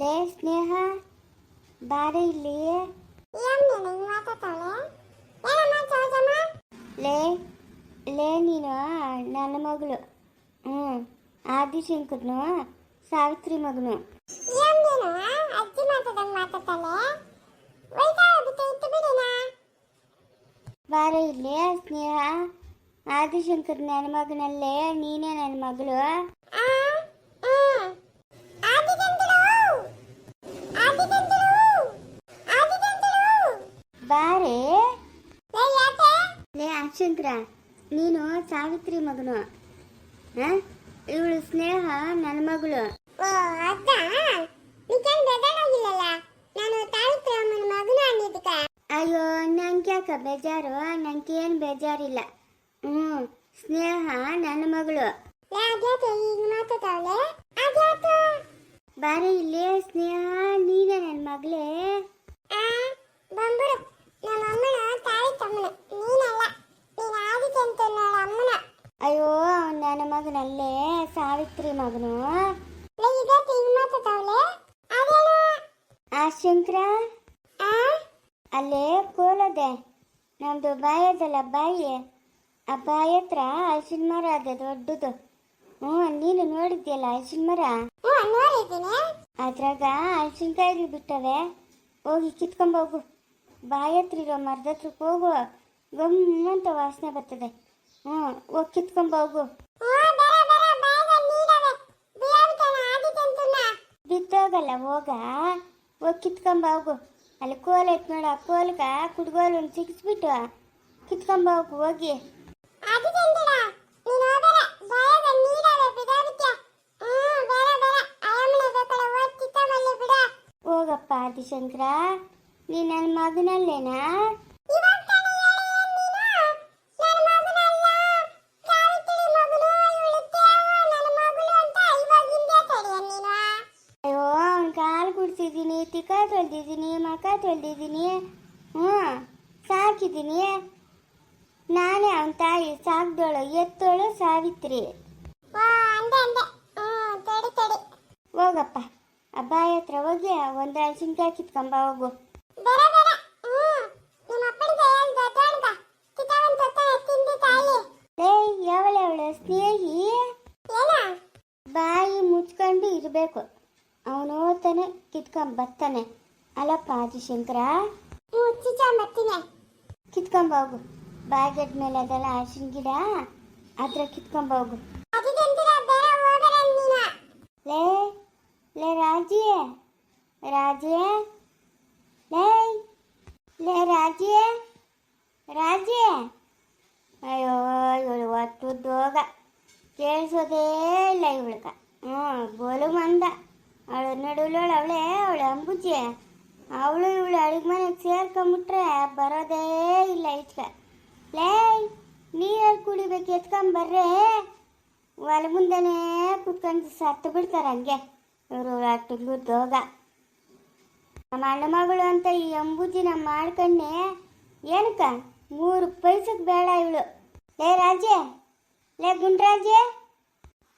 ಲೇ ಸ್ನೇಹ ಬಾರೆ ಇಲ್ಲಿ ಲೇ ಲೇ ನೀನು ನನ್ನ ಮಗಳು. ಹ್ಞೂ ಆದಿಶಂಕರ್ನು ಸಾವಿತ್ರಿ ಮಗನು. ಬಾರೆ ಇಲ್ಲಿ ಸ್ನೇಹ. ಆದಿಶಂಕರ್ ನನ್ನ ಮಗನಲ್ಲೇ ನೀನೇ ನನ್ನ ಮಗಳು. ಬಾರೆ. ಲೇ ಅಕ್ಷಂತ್ರ ನೀನು ಸಾವಿತ್ರಿ ಮಗನು. ಇವಳು ಸ್ನೇಹ ನನ್ನ ಮಗಳು. ಅಯ್ಯೋ ನಂಗೆ ಯಾಕ ಬೇಜಾರು? ನಂಗೆ ಏನು ಬೇಜಾರಿಲ್ಲ. ಹ್ಞೂ ಸ್ನೇಹ ನನ್ನ ಮಗಳು. ಬಾರೆ ಇಲ್ಲಿ ಸ್ನೇಹ ನೀನೇ ನನ್ನ ಮಗಳೇ. ಆ ಬಂಬರು ನಮ್ಮ ಅಮ್ಮನ ತಾಳಿ ತಮ್ಮನ ನೀನಲ್ಲ. ನೀನು ಆದಿತ್ಯಂತ ನೋಡ ಅಮ್ಮನ. ಅಯ್ಯೋ ನನ್ನ ಮಗನಲ್ಲೇ ಸಾವಿತ್ರಿ ಮಗನು? ಆ ಶಂಕರ? ಅಲ್ಲೇ ಕೋಲದೆ ನಮ್ದು ಬಾಯಿ ಅದಲ್ಲ ಬಾಯಿ. ಆ ಬಾಯಿ ಹತ್ರ ಹಲಸಿನ ಮರ ಅದ ದೊಡ್ಡದು. ಹ್ಞೂ ನೀನು ನೋಡಿದ್ಯಲ್ಲ ಹಲಸಿನ ಮರ? ಅದ್ರಾಗ ಹಲಸಿನಕಾಯಿಗಳು ಬಿಟ್ಟವೆ. ಹೋಗಿ ಕಿತ್ಕೊಂಬೋಗು ಬಾಯಿ ಹತ್ರ ಇರೋ ಮರದ ಹತ್ರಕ್ಕೆ ಹೋಗು ಗಮ್ಮಂತ ವಾಸನೆ ಬರ್ತದೆ. ಹ್ಞೂ ಹೋಗಿ ಕಿತ್ಕೊಂಬೋಗು ಬಿದ್ದೋಗಲ್ಲ ಹೋಗ. ಹೋಗಿ ಕಿತ್ಕೊಂಬೋಗು ಅಲ್ಲಿ ಕೋಲ್ ಐತ್ ನೋಡು ಆ ಕೋಲ್ಗ ಕುಡ್ಗೋಲ್ ಒಂದು ಸಿಗಿಸ್ಬಿಟ್ಟು ಕಿತ್ಕೊಂಬೋಗು ಹೋಗಿ. ಹೋಗಪ್ಪ ಆದಿಶಂಕರ. ನನ್ನ ಮಗನಲ್ಲೇನಾ ನೀನು ನನ್ನ ಮಗನಲ್ಲ ಸಾವಿತ್ರಿ ಮಗನು ಇವಳು ನನ್ನ ಮಗಳು ಅಂತ ಇವಾಗ ಹಿಂದೆ ತಡೆಯ ಅಯ್ಯೋ ಅವ್ನ ಕಾಲು ಕುಡ್ಸಿದ್ದೀನಿ ತಿಕ್ಕ ತೊಳೆದಿದ್ದೀನಿ ಮಕ ತೊಳೆದಿದ್ದೀನಿ ಹ್ಞೂ ಸಾಕಿದ್ದೀನಿ ನಾನೇ ಅವನ ತಾಯಿ ಸಾಕ್ದೋಳು ಎತ್ತೋಳು ಸಾವಿತ್ರಿ. ಹೋಗಪ್ಪ. ಆ ಬಾಯಿ ಹತ್ರ ಹೋಗಿ ಒಂದು ಹಲಸಿನ್ಕಾಯಿ ಕಿತ್ಕೊಂಬ ಹೋಗು. ಸ್ನೇಹಿ? ಬಾಯಿ ಮುಚ್ಕೊಂಡು ಇರಬೇಕು. ಅವನು ಓದ್ತಾನೆ ಕಿತ್ಕೊಂಡ್ ಬರ್ತಾನೆ. ಅಲ್ಲಪ್ಪ ಆದಿಶಂಕರ ಹೋಗು. ಬಾಗೆಡ್ ಮೇಲೆ ಅದೆಲ್ಲ ಅರ್ಶಿನ ಗಿಡ? ಅದ್ರ ಕಿತ್ಕೊಂಬ ಹೋಗು. ಅದಕ್ಕೆಂತಿರ ಬೇರೆ ಹೋಗರ ನೀನ. ಲೇ ಲೇ ರಾಜಿಯೇ ರಾಜಿ? ಲೇ ಲೇ, ರಾಜೇ. ರಾಜೇ. ಅಯ್ಯೋ, ಇವಳು ಒಟ್ಟುದ್ದೋಗ ಕೇಳಿಸೋದೇ ಇಲ್ಲ ಇವಳ್ಕ ಹ್ಞೂ ಬೋಲು ಮಂದ. ಅವಳು ನಡುವಳವಳು ಅವಳೇ, ಅವಳು ಅಂಬುಜಿ. ಅವಳು ಇವಳು ಅಡುಗೆ ಮನೆಗೆ ಸೇರ್ಕೊಂಬಿಟ್ರೆ ಬರೋದೇ ಇಲ್ಲ ಇಟ್ಕ ಲೇ ನೀರಲ್ಲಿ ಕುಡಿಬೇಕು ಎತ್ಕೊಂಬರ್ರೆ ಹೊಲ ಮುಂದೆನೇ ಕುತ್ಕೊಂಡು ಸತ್ತು ಬಿಡ್ತಾರೆ ಹಂಗೆ. ಇವರು ಅಟ್ಟಿಗ್ಲು ದೋಗ ನಮ್ಮ ಅಣ್ಣ ಮಗಳು ಅಂತ ಈ ಅಂಬುಜಿನ ಮಾಡ್ಕೊಂಡೆ ಏನಕ್ಕ? ಮೂರು ಪೈಸಕ್ಕೆ ಬೇಡ ಇವಳು. ಲೇ ರಾಜೆ ಲೇ ಗುಂಡ್ರಾಜೆ.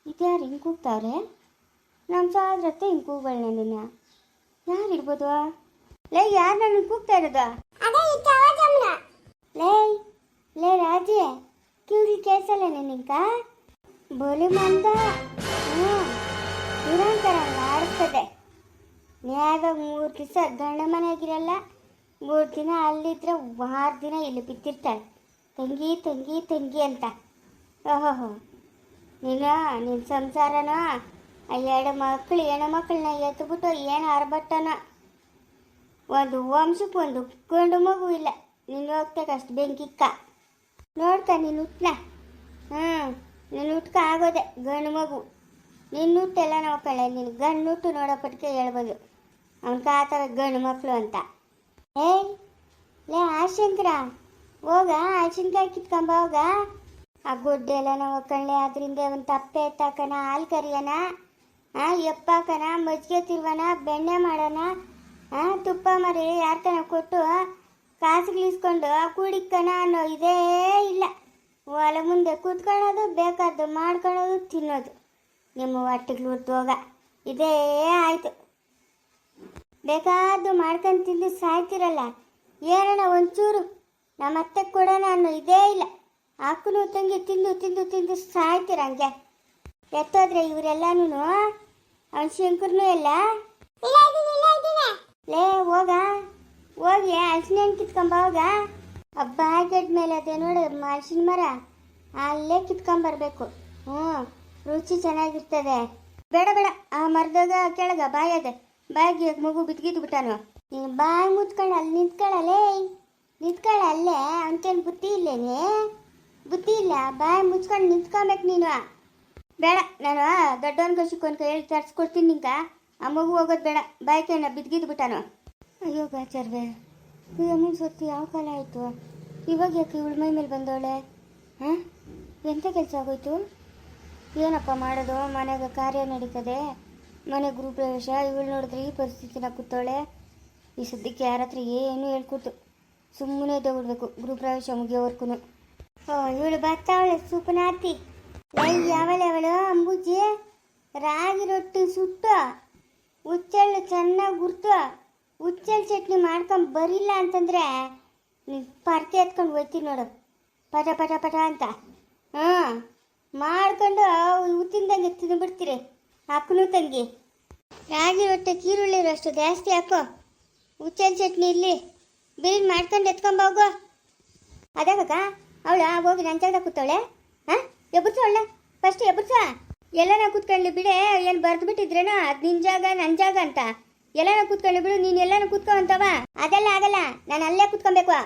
ಇದ್ಯಾರು ಹಿಂಗೆ ಕೂಗ್ತಾವ್ರೆ? ನಮ್ಮ ಸಾದ್ರತ್ತೆ ಹಿಂಗೆ ಕೂಗಳನ್ನ ನಿನ್ನ ಯಾರು ಇರ್ಬೋದು ಲೇ ಯಾರು ನನ್ನ ಕೂಗ್ತಾ ಇರೋದು? ಲೇ ಲೇ ರಾಜೆ ಕಿವಿ ಕೇಸಲ್ಲ ನಿನಗ ಬೋಲಿ ಮಂದ. ಹ್ಞೂ ನಿರಂತರ ಆಡಿಸ್ತದೆ ನ್ಯಾಗ ಮೂರು ದಿವಸ ಗಂಡ ಮನೆಯಾಗಿರಲ್ಲ, ಮೂರು ದಿನ ಅಲ್ಲಿದ್ರೆ ಆರು ದಿನ ಇಲ್ಲಿ ಬಿದ್ದಿರ್ತಾಳೆ. ತಂಗಿ ತಂಗಿ ತಂಗಿ ಅಂತ. ಓಹೋ ನೀನು ನಿನ್ನ ಸಂಸಾರನೋ? ಎರಡು ಮಕ್ಕಳು ಹೆಣ್ಣು ಮಕ್ಕಳನ್ನ ಎತ್ಬಿಟ್ಟು ಏನು ಅರ್ಬಟ್ಟನೋ ಒಂದು ವಂಶಕ್ಕೆ ಒಂದು ಗಂಡು ಮಗು ಇಲ್ಲ. ನೀನು ಅಷ್ಟು ಬೆಂಕಿಕ್ಕ ನೋಡ್ಕ ನೀನು ಹುಟ್ನ? ಹ್ಞೂ ನೀನು ಉಟ್ಕ ಆಗೋದೆ ಗಂಡು ಮಗು. ನಿನ್ನ ಹುಟ್ಟೆಲ್ಲ ನೋಡ್ಕೊಳ್ಳೆ, ನೀನು ಗಂಡು ಹುಟ್ಟು ನೋಡೋಪಟ್ಟಿಗೆ ಹೇಳ್ಬೋದು. ಅವ್ನ ಥರ ಗಂಡು ಮಕ್ಕಳು ಅಂತ. ಏಯ್ ಲೇ ಆಶಂಕರ, ಹೋಗ, ಆಶಂಕರ ಕಿತ್ಕೊಂಬ ಹೋಗ. ಆ ಗುಡ್ಡೆ ಎಲ್ಲ ನಾವು ಕಣ್ಣೆ ಅದರಿಂದ ಒಂದು ತಪ್ಪೆ ಎತ್ತಾಕನ ಹಾಲು ಕರಿಯೋಣ. ಆ ಎಪ್ಪಾಕನ ಮಜ್ಜಿಗೆ ತಿರುವನ ಬೆಣ್ಣೆ ಮಾಡೋಣ. ಆ, ತುಪ್ಪ ಮರಿ, ಯಾರ್ಕನ ಕೊಟ್ಟು ಕಾಸುಗಳಿಸ್ಕೊಂಡು ಕುಡಿಕನ ಅನ್ನೋ ಇದೇ ಇಲ್ಲ. ಹೊಲ ಮುಂದೆ ಕೂತ್ಕೊಳ್ಳೋದು, ಬೇಕಾದ್ದು ಮಾಡ್ಕೊಳ್ಳೋದು, ತಿನ್ನೋದು. ನಿಮ್ಮ ಹೊಟ್ಟೆಗಳು ಹೋಗ. ಇದೇ ಆಯಿತು. ಬೇಕಾದ್ದು ಮಾಡ್ಕೊಂಡು ತಿಂದು ಸಾಯ್ತಿರಲ್ಲ. ಏನಣ್ಣ ಒಂಚೂರು. ನಮ್ಮ ಅತ್ತೆ ಕೂಡ ನಾನು ಇದೇ ಇಲ್ಲ. ಹಾಕುನು ತಂಗಿ ತಿಂದು ತಿಂದು ತಿಂದು ಸಾಯ್ತೀರ ಹಂಗೆ. ಎತ್ತೋದ್ರೆ ಇವರೆಲ್ಲನೂ ಅವನ ಶಂಕರ್ನೂ ಎಲ್ಲ? ಲೇ, ಹೋಗ. ಹೋಗಿ ಹಲಸಿನ ಹಣ್ಣು ಕಿತ್ಕೊಂಬ, ಹೋಗ. ಬಾಗೆಡ್ ಮೇಲೆ ಅದೇ ನೋಡು ಹಲಸಿನ ಮರ. ಅಲ್ಲೇ ಕಿತ್ಕೊಂಬರ್ಬೇಕು. ಹ್ಞೂ ರುಚಿ ಚೆನ್ನಾಗಿರ್ತದೆ. ಬೇಡ ಬೇಡ. ಆ ಮರದಾಗ ಕೆಳಗ ಬಾಯಿ ಬಾಯಿಗೆ ಮಗು ಬಿದ್ಗಿದ್ದು ಬಿಟ್ಟಾನು? ನೀನು ಬಾಯ್ ಮುತ್ಕೊಂಡು ಅಲ್ಲಿ ನಿಂತ್ಕೊಳ್ಳಲೇ ನಿಂತ್ಕೊಳ್ಳ ಅಲ್ಲೇ, ಅವನ್ಕೇನು ಬುದ್ಧಿ ಇಲ್ಲೇನೆ? ಬುದ್ಧಿ ಇಲ್ಲ, ಬಾಯಿ ಮುಚ್ಕೊಂಡು ನಿಂತ್ಕೊಬೇಕು ನೀನು. ಬೇಡ, ನಾನು ದೊಡ್ಡವನ್ ಕಸಿಕೊಂಡ್ ಕೈ ಹೇಳಿ ತರ್ಸ್ಕೊಡ್ತೀನಿ ನಿಂಗ. ಆ ಮಗು ಹೋಗೋದು ಬೇಡ ಬಾಯ್ಕೇನ ಬಿದ್ಗಿದ್ದು ಬಿಟ್ಟಾನು? ಅಯ್ಯೋ, ಗಾಚರ್ವೆ. ಈ ಅಮ್ಮನ ಸೊತ್ತು ಯಾವ ಕಾಲ ಆಯಿತು? ಇವಾಗ ಯಾಕೆ ಇವಳ ಮೈ ಮೇಲೆ ಬಂದವಳೆ? ಹಾಂ? ಎಂಥ ಕೆಲಸ ಆಗೋಯ್ತು? ಏನಪ್ಪ ಮಾಡೋದು? ಮನೆಗೆ ಕಾರ್ಯ ನಡೀತದೆ. ಮನೆ ಗೃಹಪ್ರವೇಶ ಇವಳು ನೋಡಿದ್ರೆ ಈ ಪರಿಸ್ಥಿತಿನ ಕೂತವಳೆ. ಈ ಸದ್ಯಕ್ಕೆ ಯಾರ ಹತ್ರ ಏನು ಹೇಳ್ಕೊತು ಸುಮ್ಮನೆ ತಗೊಳ್ಬೇಕು ಗೃಹಪ್ರವೇಶ ಮುಗಿಯೋವರ್ಗು ಇವಳು ಬರ್ತಾವಳೆ ಸೂಪನಾತಿ ಯಾವಳೆ ಅವಳು ಅಂಬುಜಿ. ರಾಗಿ ರೊಟ್ಟಿ ಸುಟ್ಟು. ಉಚ್ಚಳ್ಳು ಚೆನ್ನಾಗಿ ಗುರ್ತು ಉಚ್ಚಲ್ ಚಟ್ನಿ ಮಾಡ್ಕೊಂಡು ಬರಿಲ್ಲ ಅಂತಂದ್ರೆ ಪರ್ಕೆ ಎತ್ಕೊಂಡು ಹೋಗ್ತೀನಿ ನೋಡು. ಪಟ ಪಟ ಪಟ ಅಂತ. ಹಾಂ ಮಾಡ್ಕೊಂಡು ಉತ್ತಿಂದಂಗೆ ತಿಂದುಬಿಡ್ತೀರಿ. ಅಕ್ಕನೂ ತಂಗಿ. ರಾಗಿ ರೊಟ್ಟೆ ಕೀರುಳ್ಳಿ ಅಷ್ಟು ಜಾಸ್ತಿ ಹಾಕೋ. ಉಚ್ಚಲ್ ಚಟ್ನಿ ಇರಲಿ ಬಿರಿನ್ ಮಾಡ್ಕೊಂಡು ಎತ್ಕೊಂಬೋಗು ಅದಾಗಕ್ಕ, ಅವಳ ಹೋಗಿ ನನ್ನ ಜಾಗ ಕೂತವಳೆ. ಹಾಂ ಎಬ್ಬರ್ಸು ಅವಳ. ಫಸ್ಟ್ ಎಬ್ಬರ್ಸ ಎಲ್ಲನ ಕೂತ್ಕೊಳ್ಳಿ ಬಿಡೆ, ಏನು ಬರ್ದು ಬಿಟ್ಟಿದ್ರೇನೋ, ಅದು ನಿನ್ನ ಜಾಗ ನನ್ನ ಜಾಗ ಅಂತ. ಎಲ್ಲನ ಕೂತ್ಕೊಳ್ಳಿ ಬಿಡು, ನೀನು ಎಲ್ಲನ ಕೂತ್ಕೊಂತವ ಅದೆಲ್ಲ ಆಗಲ್ಲ, ನಾನು ಅಲ್ಲೇ ಕೂತ್ಕೊಬೇಕು.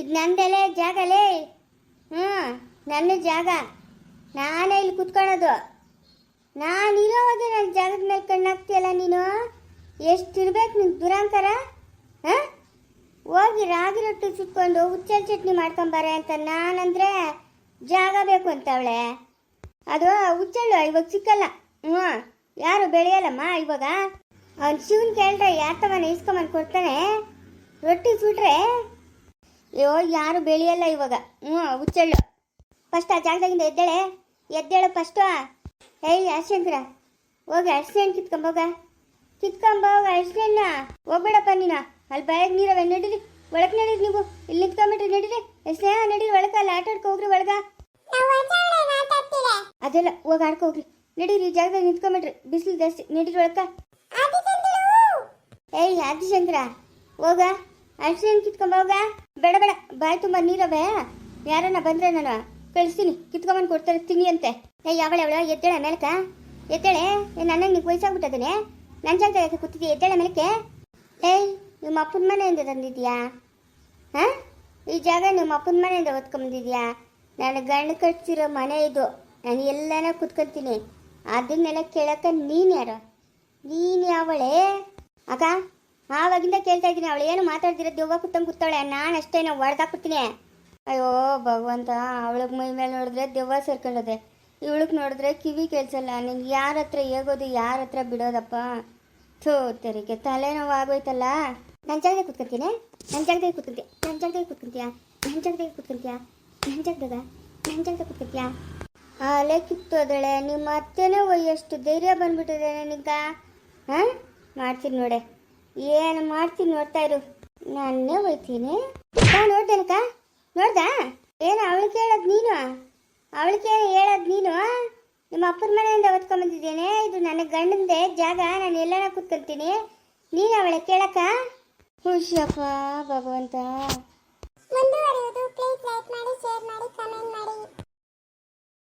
ಇದು ನಂದೆಲೆ, ಜಾಗಲೇ. ಹ್ಞೂ ನನ್ನ ಜಾಗ. ನಾನೇ ಇಲ್ಲಿ ಕೂತ್ಕೊಳ್ಳೋದು ನಾನು ಇರೋವಾಗ ನನ್ನ ಜಾಗದ ಮೇಲೆ ಕಣ್ಣಾಗ್ತೀಯಲ್ಲ ನೀನು? ಎಷ್ಟಿರ್ಬೇಕು ನಿನ್ ದುರಾಂತರ ಹಾಂ? ಹೋಗಿ ರಾಗಿ ರೊಟ್ಟಿ ಸುಟ್ಕೊಂಡು ಹುಚ್ಚಲ್ ಚಟ್ನಿ ಮಾಡ್ಕೊಂಬಾರೆ ಅಂತ ನಾನಂದರೆ ಜಾಗ ಬೇಕು ಅಂತವಳೆ ಅದು ಹುಚ್ಚಳ್ಳು ಇವಾಗ ಸಿಕ್ಕಲ್ಲ. ಹ್ಞೂ ಯಾರು ಬೆಳೆಯಲ್ಲಮ್ಮ ಇವಾಗ? ಅವ್ನು ಶಿವನ್ ಕೇಳ್ರೆ ಯಾತವನ ಇಸ್ಕೊಂಬಂದು ಕೊಡ್ತಾನೆ. ರೊಟ್ಟಿ ಸುಟ್ರೆ ಅಯ್ಯೋ, ಯಾರು ಬೆಳೆಯಲ್ಲ ಇವಾಗ. ಹ್ಞೂ ಹುಚ್ಚಳ್ಳು. ಫಸ್ಟ್ ಆ ಜಾಗದಾಗಿಂದ ಎದ್ದೇಳೆ. ಎದ್ದೇಳು ಫಸ್ಟು. ಏಯ್ ಅರ್ಶಂಕರ ಹೋಗಿ ಅರ್ಶಿನ ಕಿತ್ಕೊಂಬೋಗ ಕಿತ್ಕೊಂಬೋಗ ಅರ್ಶಿನ ಹೋಗ್ಬೇಡಪ್ಪ ನೀನು. ಅಲ್ಲಿ ಬಾಯಾಗ ನೀರವೆ, ನಡೀರಿ. ಒಳಗೆ ನಡೀರಿ ನೀವು. ಇಲ್ಲಿ ನಿಂತ್ಕೊಂಬಿಟ್ರಿ ನಡೀರಿ. ಸ್ನೇಹ, ನಡೀರಿ. ಒಳಗ ಅಲ್ಲಿ ಆಟ ಆಡ್ಕೊ ಹೋಗ್ರಿ ಒಳಗ. ಅದೆಲ್ಲ ಹೋಗಿ ಆಡ್ಕೊ ಹೋಗ್ರಿ. ನಡೀರಿ, ಈ ಜಾಗದಾಗ ನಿಂತ್ಕೊಂಬಿಟ್ರಿ ಬಿಸಿಲು ಜಾಸ್ತಿ. ನಡೀರಿ ಒಳಕ ಏಯ್ ಆದಿಶಂಕರ ಹೋಗ. ಅರ್ಶಿನ ಕಿತ್ಕೊಂಬೋಗ ಬೇಡ ಬೇಡ. ಬಾಯಿ ತುಂಬ ನೀರವೆ. ಯಾರನ್ನ ಬಂದ್ರೆ ನಾನು. ಕಳಿಸ್ತೀನಿ. ಕಿತ್ಕೊಂಬಂದು ಕೊಡ್ತಾರೆ, ತಿನ್ನಿ ಅಂತೆ. ಏ, ಯಾವಳೆ ಅವಳ? ಎದ್ದೇಳ ಮೇಲಕ ಎದ್ದೇಳೆ? ನನ್ನ ನಿಂಗೆ ವಯಸ್ಸಾಗ್ಬಿಟ್ಟದನೆ ನನ್ನ ಜಾಗ ಯಾಕೆ ಕೂತಿದ್ದೆ ಎದ್ದೇಳ ಮೇಲಕ್ಕೆ? ಏಯ್, ನಿಮ್ಮ ಅಪ್ಪನ ಮನೆಯಿಂದ ತಂದಿದ್ಯಾ ಹಾಂ? ಈ ಜಾಗ ನಿಮ್ಮ ಅಪ್ಪನ ಮನೆಯಿಂದ ಹೊತ್ಕೊಂಬಂದಿದ್ಯಾ ನಾನು ಗಂಡು ಕಟ್ಸಿರೋ ಮನೆ ಇದು. ನಾನು ಎಲ್ಲಾನ ಕುತ್ಕೊಳ್ತೀನಿ ಅದನ್ನೆಲ್ಲ ಕೇಳಕ್ಕ ನೀನು ಯಾರು? ನೀನು ಯಾವಳೆ? ಅಕ್ಕ, ಆವಾಗಿಂದ ಕೇಳ್ತಾ ಇದ್ದೀನಿ. ಅವಳು ಏನು ಮಾತಾಡ್ತಿರೋ ದೆವ್ವ ಕುತ್ತಂಗೆ ಕೂತಾಳೆ ನಾನು ಅಷ್ಟೇ ನಾವು ಹೊಡೆದಾಕ್ಬಿಡ್ತೀನಿ ಅಯ್ಯೋ, ಭಗವಂತ, ಅವಳಿಗೆ ಮೈ ಮೇಲೆ ನೋಡಿದ್ರೆ ದೆವ್ವ ಸೇರ್ಕೊಂಡದೆ. ಇವಳಿಗೆ ನೋಡಿದ್ರೆ ಕಿವಿ ಕೇಳಿಸಲ್ಲ. ನಿಂಗೆ ಯಾರ ಹತ್ರ ಹೇಗೋದು ಯಾರ ಹತ್ರ ಬಿಡೋದಪ್ಪ? ಥೋ, ತೆರಿಗೆ. ತಲೆನೋವು ಆಗೋಯ್ತಲ್ಲ ನನ್ನ ಜಾಗದಾಗ ಕೂತ್ಕೊಂತೀನಿ. ನನ್ನ ಜಾಗದಾಗ ಕೂತ್ಕೊಂತೀಯ? ನನ್ನ ಜಾಗದಾಗ ಕೂತ್ಕೊಂತೀಯ? ನನ್ನ ಜಾಗದಾಗ ಕೂತ್ಕೊಂತೀಯ? ನನ್ನ ಜಾಗದಾಗ? ನನ್ನ ಜಾಗದಾಗ ಕೂತ್ಕೊಂತೀಯ? ಅಲೆ ಕಿತ್ತೋದಳೆ ನಿಮ್ಮ ಅತ್ತೆನೇ ಒಯ್ಯಷ್ಟು ಧೈರ್ಯ ಬಂದ್ಬಿಟ್ಟಿದೆ ನನಗ? ಹಾಂ? ಮಾಡ್ತೀನಿ ನೋಡೆ. ಏನು ಮಾಡ್ತೀನಿ ನೋಡ್ತಾ ಇರು. ನಾನೇ ಒಯ್ತೀನಿ ನೋಡ್ತೇನೆ ನೋಡ್ದೇನಕ್ಕ ನೋಡ್ದ? ಏನು ಅವಳಿಗೆ ಕೇಳೋದು ನೀನು? ಅವಳಿಗೆ ಹೇಳೋದು ನೀನು? ನಿಮ್ಮ ಅಪ್ಪನ ಮನೆಯಿಂದ ಓದ್ಕೊಂಬಂದಿದ್ದೇನೆ ಇದು ನನ್ನ ಗಂಡಂದೆ ಜಾಗ. ನಾನು ಎಲ್ಲರ ಕೂತ್ಕೊಳ್ತೀನಿ ನೀನು ಅವಳೆ ಕೇಳಕ್ಕ? ಹುಷಪ್ಪ ಭಗವಂತ. ಮುಂದುವರಿಯೋದು ಪ್ಲೀಸ್ ಲೈಕ್ ಮಾಡಿ ಶೇರ್ ಮಾಡಿ ಕಮೆಂಟ್ ಮಾಡಿ.